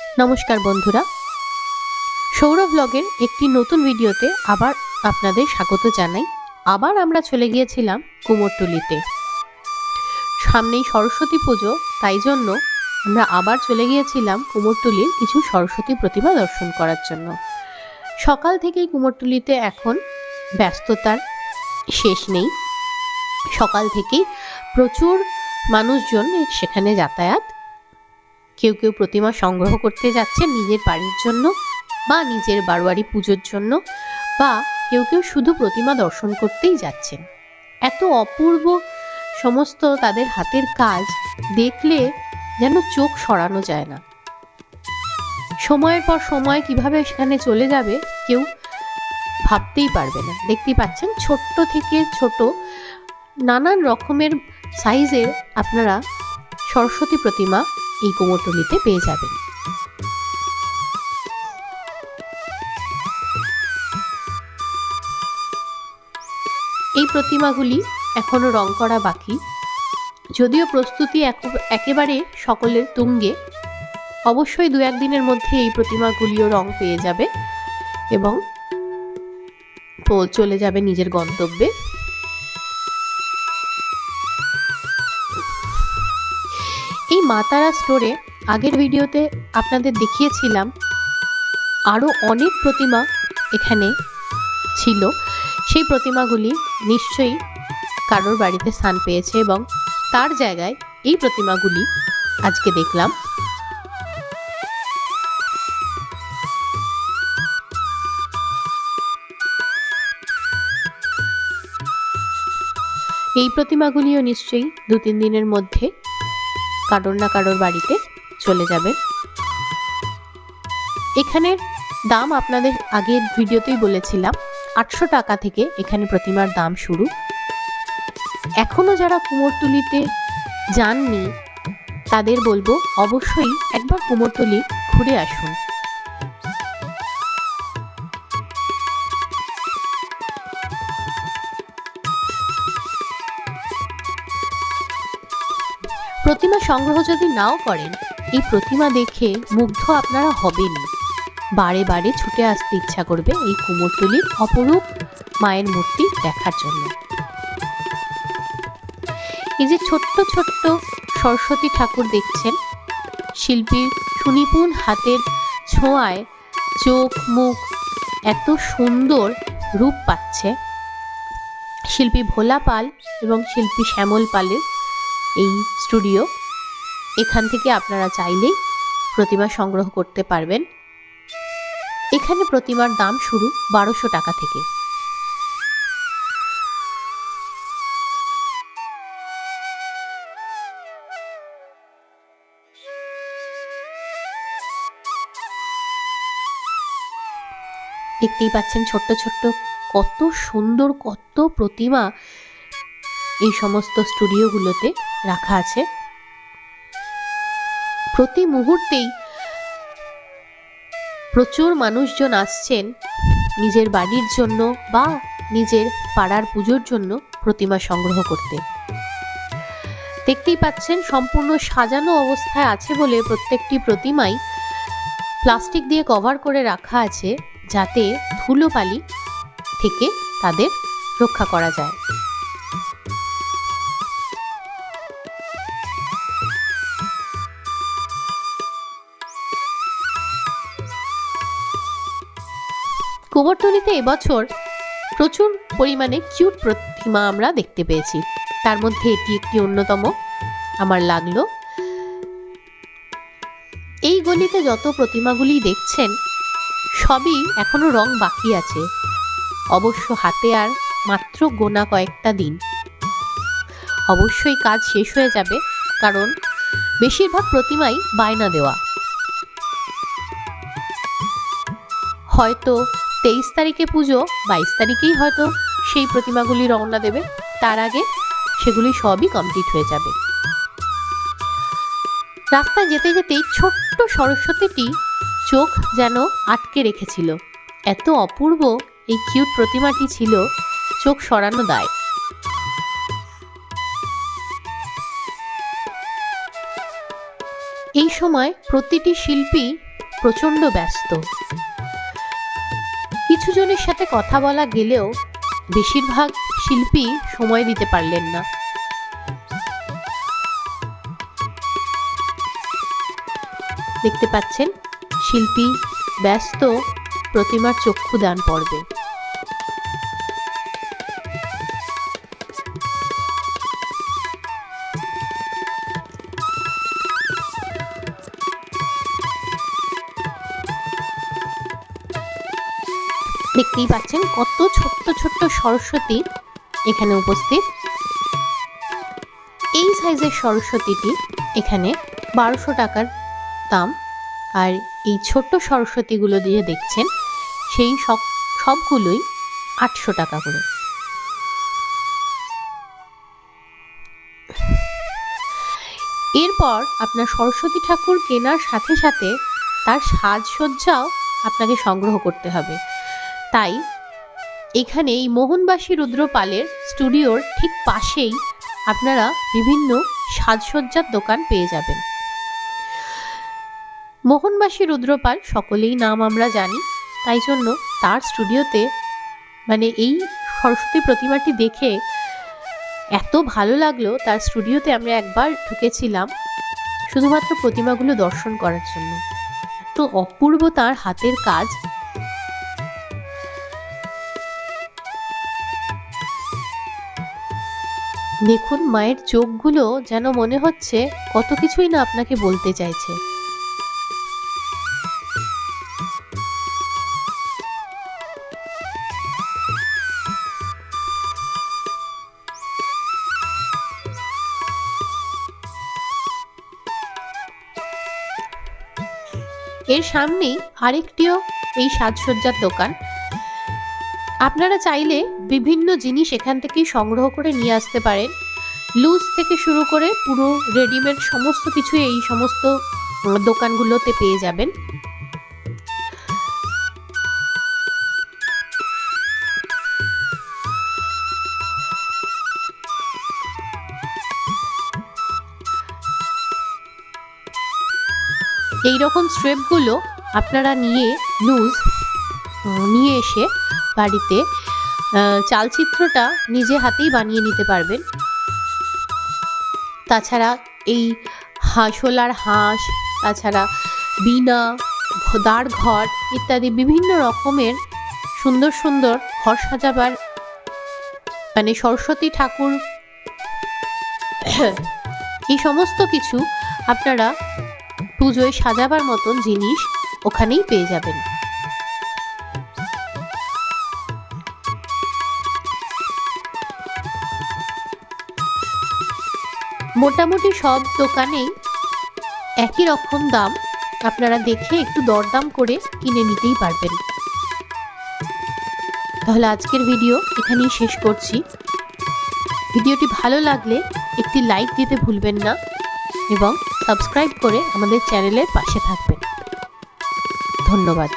নমস্কার বন্ধুরা। সৌরভ ব্লগের একটি নতুন ভিডিওতে আবার আপনাদের স্বাগত জানাই। আবার আমরা চলে গিয়েছিলাম কুমোরটুলিতে। সামনেই সরস্বতী পুজো, তাই জন্য আমরা আবার চলে গিয়েছিলাম কুমোরটুলির কিছু সরস্বতী প্রতিমা দর্শন করার জন্য। সকাল থেকেই কুমোরটুলিতে এখন ব্যস্ততার শেষ নেই। সকাল থেকেই প্রচুর মানুষজন সেখানে যাতায়াত কেউ কেউ প্রতিমা সংগ্রহ করতে যাচ্ছে নিজের বাড়ির জন্য বা নিজের বারোয়ারি পুজোর জন্য বা কেউ কেউ শুধু প্রতিমা দর্শন করতেই যাচ্ছেন। এত অপূর্ব সমস্ত তাদের হাতের কাজ দেখলে যেন চোখ সরানো যায় না। সময়ের পর সময় কীভাবে সেখানে চলে যাবে কেউ ভাবতেই পারবে না। দেখতেই পাচ্ছেন ছোট্ট থেকে ছোট নানান রকমের সাইজের আপনারা সরস্বতী প্রতিমা এই কুমোরটুলিতে পেয়ে যাবেন। এই প্রতিমাগুলি এখনও রং করা বাকি। যদিও প্রস্তুতি একেবারে সকলের তুঙ্গে, অবশ্যই দু একদিনের মধ্যে এই প্রতিমাগুলিও রং পেয়ে যাবে এবং চলে যাবে নিজের গন্তব্যে। মাতারা স্টোরে আগের ভিডিওতে আপনাদের দেখিয়েছিলাম আরও অনেক প্রতিমা এখানে ছিল। সেই প্রতিমাগুলি নিশ্চয়ই কারোর বাড়িতে স্থান পেয়েছে এবং তার জায়গায় এই প্রতিমাগুলি আজকে দেখলাম। এই প্রতিমাগুলিও নিশ্চয়ই দু তিন দিনের মধ্যে কারোর না কারোর বাড়িতে চলে যাবেন এখানের দাম আপনাদের আগের ভিডিওতেই বলেছিলাম, আটশো টাকা থেকে এখানে প্রতিমার দাম শুরু। এখনও যারা কুমোরটুলিতে যাননি, তাদের বলব অবশ্যই একবার কুমোরটুলি ঘুরে আসুন। প্রতিমা সংগ্রহ যদি নাও করেন, এই প্রতিমা দেখে মুগ্ধ আপনারা হবেনই। বারে বারে ছুটে আসতে ইচ্ছা করবে এই কুমোরটুলির অপরূপ মায়ের মূর্তি দেখার জন্য। এই যে ছোট্ট ছোট্ট সরস্বতী ঠাকুর দেখছেন, শিল্পীর সুনিপুণ হাতের ছোঁয়ায় চোখ, মুখ এত সুন্দর রূপ পাচ্ছে। শিল্পী ভোলা পাল এবং শিল্পী শ্যামল পালের এই স্টুডিও। এখান থেকে আপনারা চাইলেই প্রতিমা সংগ্রহ করতে পারবেন। এখানে প্রতিমার দাম শুরু বারোশো টাকা থেকে। দেখতেই পাচ্ছেন ছোট্ট ছোট্ট কত সুন্দর, কত প্রতিমা এই সমস্ত স্টুডিওগুলোতে। রাখা আছে। প্রতি মুহূর্তেই প্রচুর মানুষজন আসছেন নিজের বাড়ির জন্য বা নিজের পাড়ার পুজোর জন্য প্রতিমা সংগ্রহ করতে। দেখতেই পাচ্ছেন সম্পূর্ণ সাজানো অবস্থায় আছে বলে প্রত্যেকটি প্রতিমাই প্লাস্টিক দিয়ে কভার করে রাখা আছে যাতে ধুলোবালি থেকে তাদের রক্ষা করা যায়। কুমোরটুলিতে এবছর প্রচুর পরিমাণে কিউট প্রতিমা আমরা দেখতে পেয়েছি। তার মধ্যে এটি একটি অন্যতম। আমার লাগল, এই গলিতে যত প্রতিমাগুলি দেখছেন, সবই এখনও রং বাকি আছে। অবশ্য হাতে আর মাত্র গোনা কয়েকটা দিন। অবশ্যই কাজ শেষ হয়ে যাবে, কারণ বেশিরভাগ প্রতিমাই বায়না দেওয়া। হয়তো তেইশ তারিখে পুজো, বাইশ তারিখেই হয়তো সেই প্রতিমাগুলি রওনা দেবে। তার আগে সেগুলি সবই কমপ্লিট হয়ে যাবে। রাস্তায় যেতে যেতেই ছোট্ট সরস্বতীটি চোখ যেন আটকে রেখেছিল। এত অপূর্ব এই কিউট প্রতিমাটি ছিল, চোখ সরানো দায়। এই সময় প্রতিটি শিল্পী প্রচণ্ড ব্যস্ত। কিছু জনের সাথে কথা বলা গেলেও বেশিরভাগ শিল্পী সময় দিতে পারলেন না। দেখতে পাচ্ছেন, শিল্পী ব্যস্ত, প্রতিমার চক্ষুদান পর্বে। দেখতেই পাচ্ছেন কত ছোট্ট ছোট্ট সরস্বতী এখানে উপস্থিত। এই সাইজের সরস্বতীটি এখানে বারোশো টাকার দাম। আর এই ছোট্ট সরস্বতীগুলো দিয়ে দেখছেন, সেই সব, সবগুলোই আটশো টাকা করে। এরপর আপনার সরস্বতী ঠাকুর কেনার সাথে সাথে তার সাজসজ্জাও আপনাকে সংগ্রহ করতে হবে। তাই এখানে এই মোহনবাসী রুদ্রপালের স্টুডিওর ঠিক পাশেই আপনারা বিভিন্ন সাজসজ্জার দোকান পেয়ে যাবেন। মোহনবাসী রুদ্রপাল, সকলেই নাম আমরা জানি, তাই জন্য তার স্টুডিওতে মানে এই সরস্বতী প্রতিমাটি দেখে এত ভালো লাগল, তার স্টুডিওতে আমরা একবার ঢুকেছিলাম শুধুমাত্র প্রতিমাগুলো দর্শন করার জন্য। এত অপূর্ব তার হাতের কাজ দেখুন মায়ের চোখগুলো যেন মনে হচ্ছে কত কিছুই না আপনাকে বলতে চাইছে। এর সামনেই আরেকটিও এই সাজসজ্জার দোকান। আপনারা চাইলে বিভিন্ন জিনিস এখান থেকেই সংগ্রহ করে নিয়ে আসতে পারেন। লুজ থেকে শুরু করে পুরো রেডিমেড সমস্ত কিছু এই সমস্ত দোকানগুলোতে পেয়ে যাবেন। এই রকম স্ট্রেপগুলো আপনারা নিয়ে লুজ নিয়ে এসে বাড়িতে চালচিত্রটা নিজে হাতেই বানিয়ে নিতে পারবেন। তাছাড়া এই হাঁসোলার হাঁস, তাছাড়া বিনা দাঁড় ঘর ইত্যাদি বিভিন্ন রকমের সুন্দর সুন্দর ঘর সাজাবার মানে সরস্বতী ঠাকুর, এই সমস্ত কিছু আপনারা পুজোয় সাজাবার মতন জিনিস ওখানেই পেয়ে যাবেন। মোটামুটি সব দোকানেই একই রকম দাম। আপনারা দেখে একটু দরদাম করে কিনে নিতেই পারবেন। তাহলে আজকের ভিডিও এখানেই শেষ করছি। ভিডিওটি ভালো লাগলে একটি লাইক দিতে ভুলবেন না এবং সাবস্ক্রাইব করে আমাদের চ্যানেলের পাশে থাকবেন। ধন্যবাদ।